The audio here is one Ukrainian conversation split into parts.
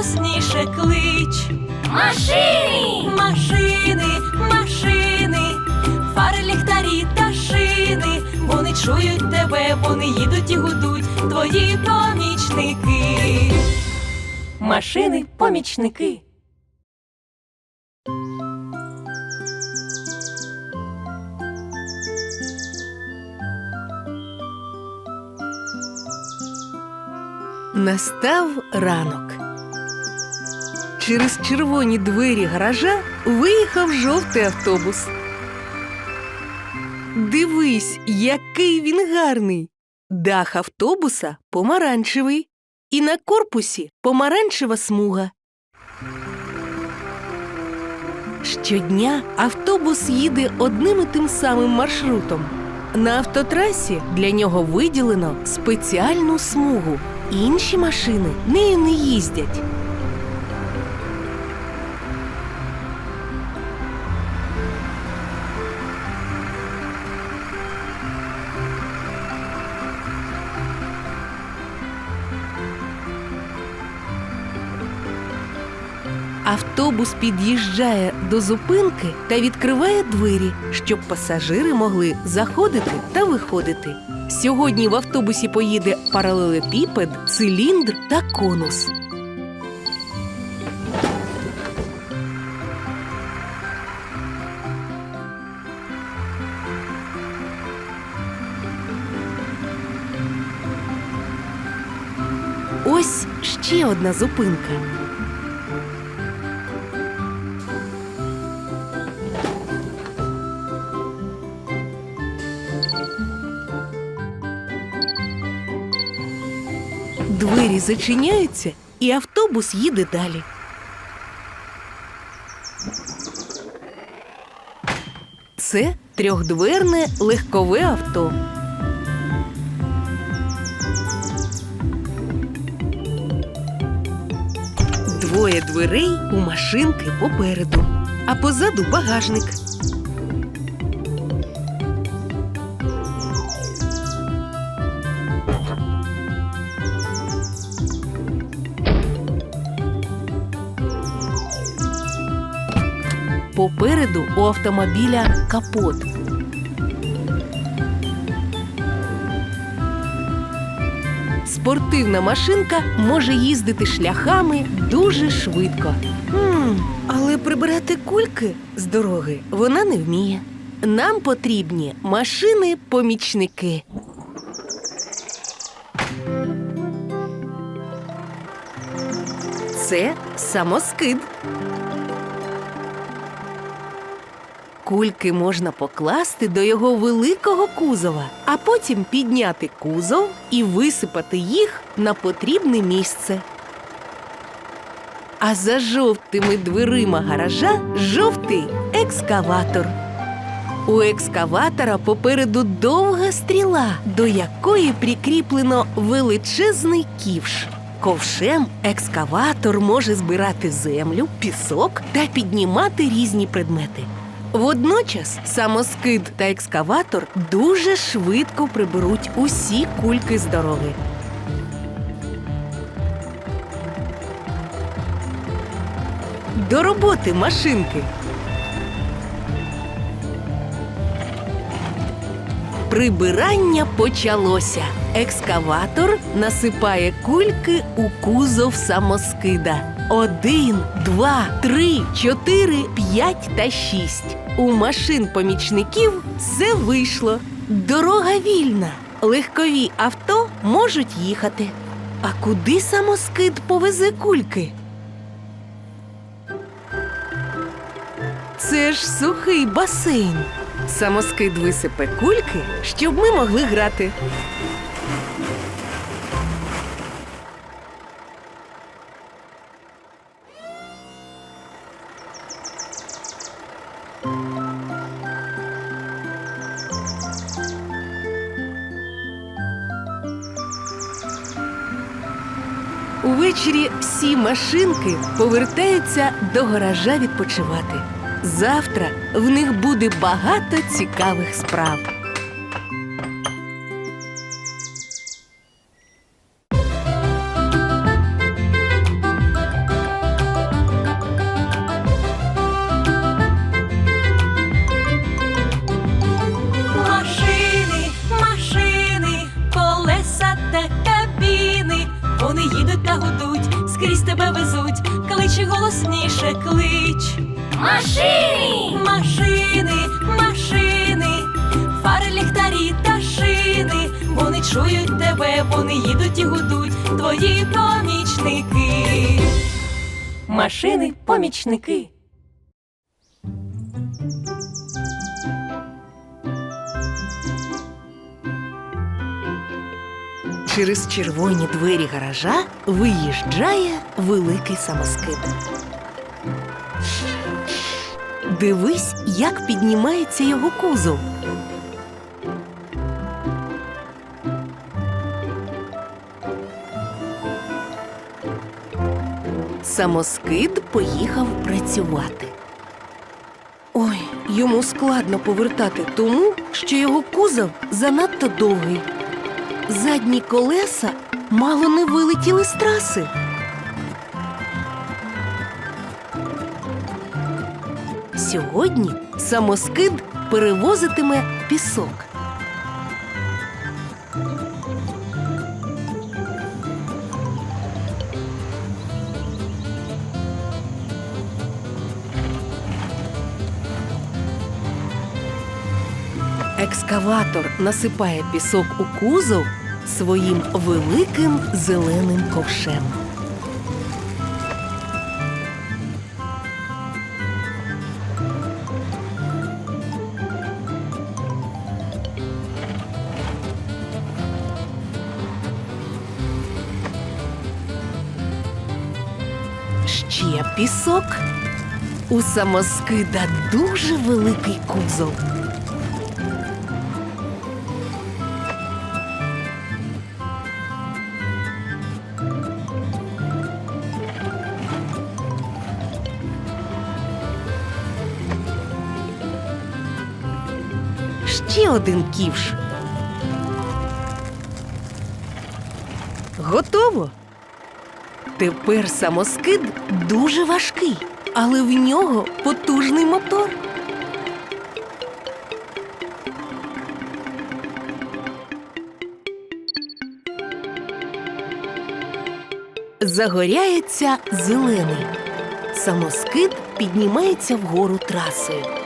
голосніше, клич. Машини! Машини, машини, фари, ліхтарі та шини. Вони чують тебе, вони їдуть і гудуть, твої помічники. Машини, помічники. Настав ранок. Через червоні двері гаража виїхав жовтий автобус. Дивись, який він гарний. Дах автобуса помаранчевий, і на корпусі помаранчева смуга. Щодня автобус їде одним і тим самим маршрутом. На автотрасі для нього виділено спеціальну смугу. Інші машини нею не їздять. Автобус під'їжджає до зупинки та відкриває двері, щоб пасажири могли заходити та виходити. Сьогодні в автобусі поїде паралелепіпед, циліндр та конус. Ось ще одна зупинка. Двері зачиняються, і автобус їде далі. Це трьохдверне легкове авто. Двоє дверей у машинки попереду, а позаду багажник. Попереду у автомобіля капот. Спортивна машинка може їздити шляхами дуже швидко. М, але прибирати кульки з дороги вона не вміє. Нам потрібні машини-помічники. Це самоскид. Кульки можна покласти до його великого кузова, а потім підняти кузов і висипати їх на потрібне місце. А за жовтими дверима гаража жовтий екскаватор. У екскаватора попереду довга стріла, до якої прикріплено величезний ківш. Ковшем екскаватор може збирати землю, пісок та піднімати різні предмети. Водночас самоскид та екскаватор дуже швидко приберуть усі кульки з дороги. До роботи машинки. Прибирання почалося. Екскаватор насипає кульки у кузов самоскида. Один, два, три, чотири, п'ять та шість. У машин помічників все вийшло. Дорога вільна. Легкові авто можуть їхати. А куди самоскид повезе кульки? Це ж сухий басейн. Самоскид висипе кульки, щоб ми могли грати. Всі машинки повертаються до гаража відпочивати. Завтра в них буде багато цікавих справ. Чують тебе, вони їдуть і гудуть, твої помічники. Машини, помічники. Через червоні двері гаража виїжджає великий самоскид. Дивись, як піднімається його кузов. Самоскид поїхав працювати. Ой, йому складно повертати тому, що його кузов занадто довгий. Задні колеса мало не вилетіли з траси. Сьогодні самоскид перевозитиме пісок. Екскаватор насипає пісок у кузов своїм великим зеленим ковшем. Ще пісок. У самоскида дуже великий кузов. Один ківш. Готово. Тепер самоскид дуже важкий, але в нього потужний мотор. Загоряється зелений. Самоскид піднімається вгору трасою.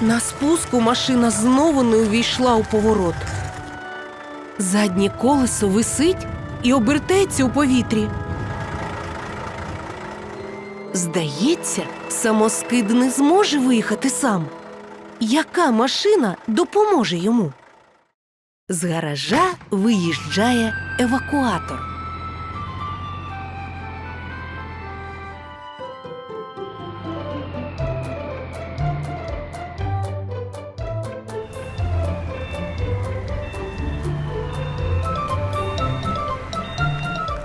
На спуску машина знову не увійшла у поворот. Заднє колесо висить і обертається у повітрі. Здається, самоскид не зможе виїхати сам. Яка машина допоможе йому? З гаража виїжджає евакуатор.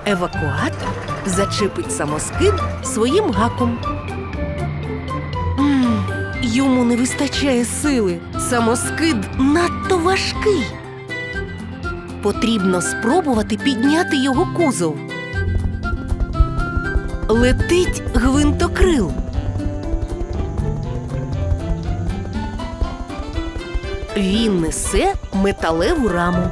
Евакуатор зачепить самоскид своїм гаком. М, йому не вистачає сили. Самоскид надто важкий. Потрібно спробувати підняти його кузов. Летить гвинтокрил. Він несе металеву раму.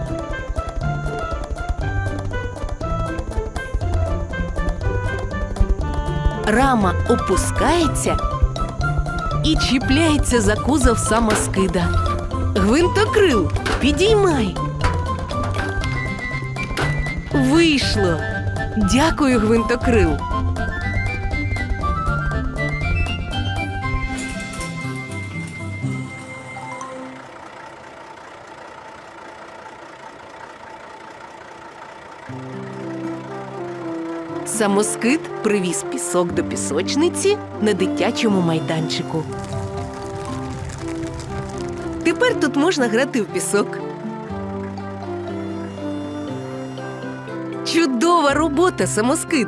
Рама опускається і чіпляється за кузов самоскида. Гвинтокрил, підіймай. Вийшло. Дякую, гвинтокрил. Самоскид привіз пісок до пісочниці на дитячому майданчику. Тепер тут можна грати в пісок. Чудова робота, самоскид.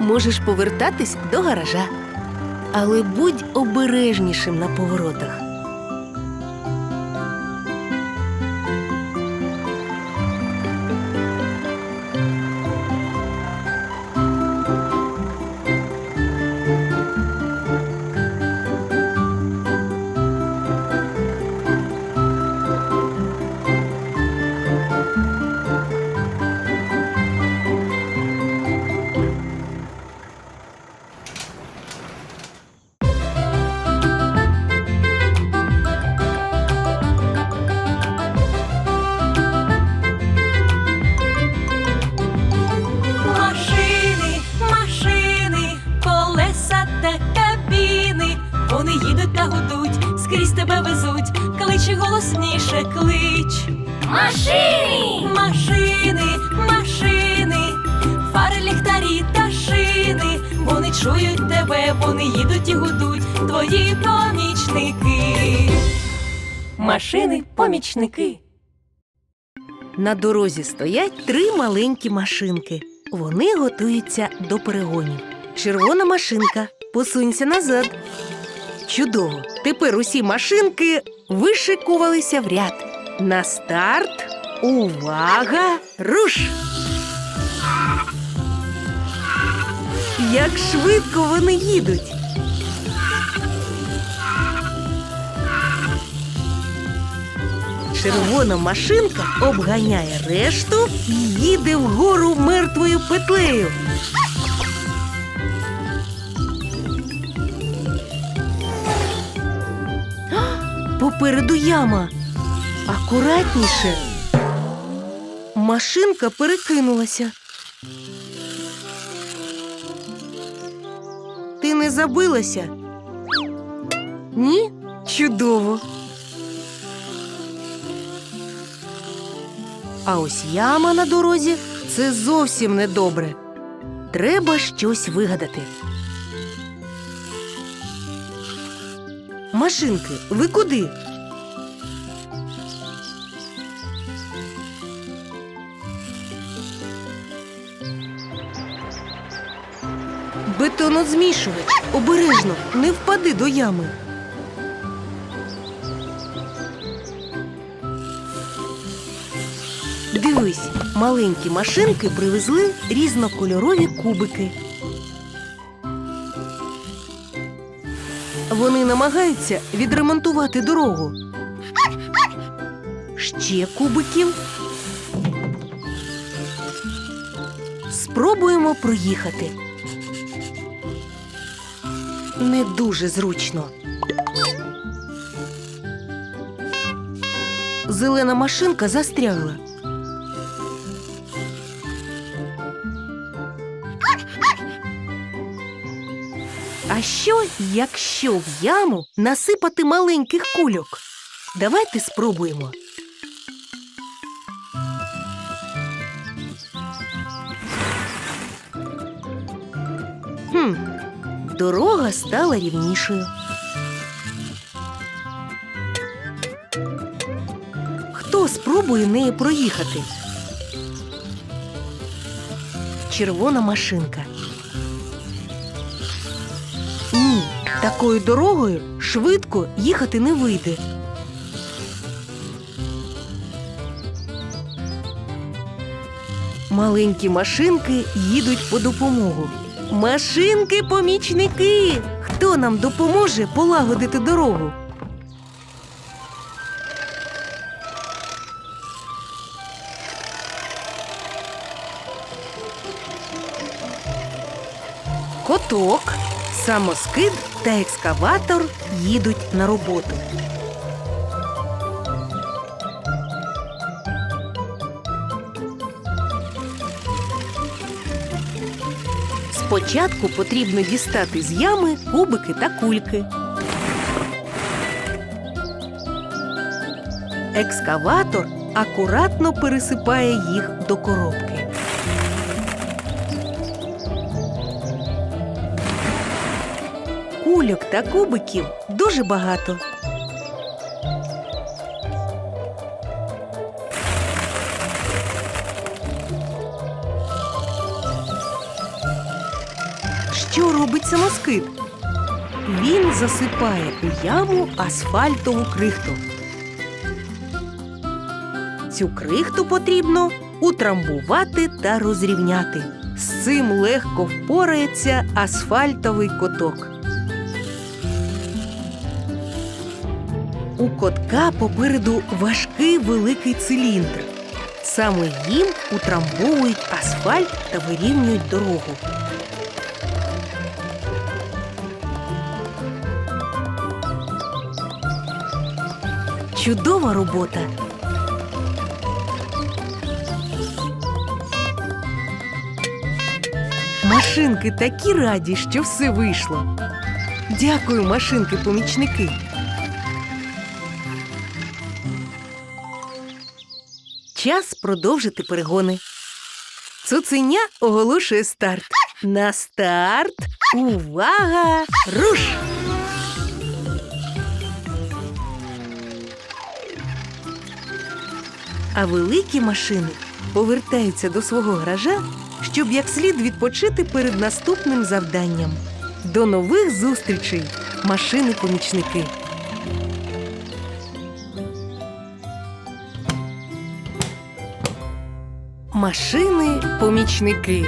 Можеш повертатись до гаража. Але будь обережнішим на поворотах. Кличе голосніше, клич. Машини! Машини, машини, фари, ліхтарі та шини. Вони чують тебе, вони їдуть і гудуть, твої помічники. Машини, помічники. На дорозі стоять три маленькі машинки. Вони готуються до перегонів. Червона машинка, посунься назад. Чудово! Тепер усі машинки вишикувалися в ряд. На старт. Увага! Руш! Як швидко вони їдуть. Червона машинка обганяє решту і їде вгору мертвою петлею. Попереду яма. Акуратніше. Машинка перекинулася. Ти не забилася? Ні? Чудово. А ось яма на дорозі це зовсім недобре. Треба щось вигадати. Машинки, ви куди? Бетонозмішувач. Обережно, не впади до ями. Дивись, маленькі машинки привезли різнокольорові кубики. Намагаються відремонтувати дорогу. Ще кубиків. Спробуємо проїхати. Не дуже зручно. Зелена машинка застрягла. Що, якщо в яму насипати маленьких кульок? Давайте спробуємо. Хм, дорога стала рівнішою. Хто спробує нею проїхати? Червона машинка. Такою дорогою швидко їхати не вийде. Маленькі машинки їдуть по допомогу. Машинки-помічники! Хто нам допоможе полагодити дорогу? Коток, самоскид та екскаватор їдуть на роботу. Спочатку потрібно дістати з ями кубики та кульки. Екскаватор акуратно пересипає їх до коробки. Кульок та кубиків дуже багато. Що робить самоскид? Він засипає яму асфальтову крихту. Цю крихту потрібно утрамбувати та розрівняти. З цим легко впорається асфальтовий коток. У котка попереду важкий великий циліндр. Саме їм утрамбовують асфальт та вирівнюють дорогу. Чудова робота. Машинки такі раді, що все вийшло. Дякую, машинки-помічники. Час продовжити перегони. Цуценя оголошує старт. На старт. Увага! Руш! А великі машини повертаються до свого гаража, щоб як слід відпочити перед наступним завданням. До нових зустрічей, машини-помічники! Машини-помічники.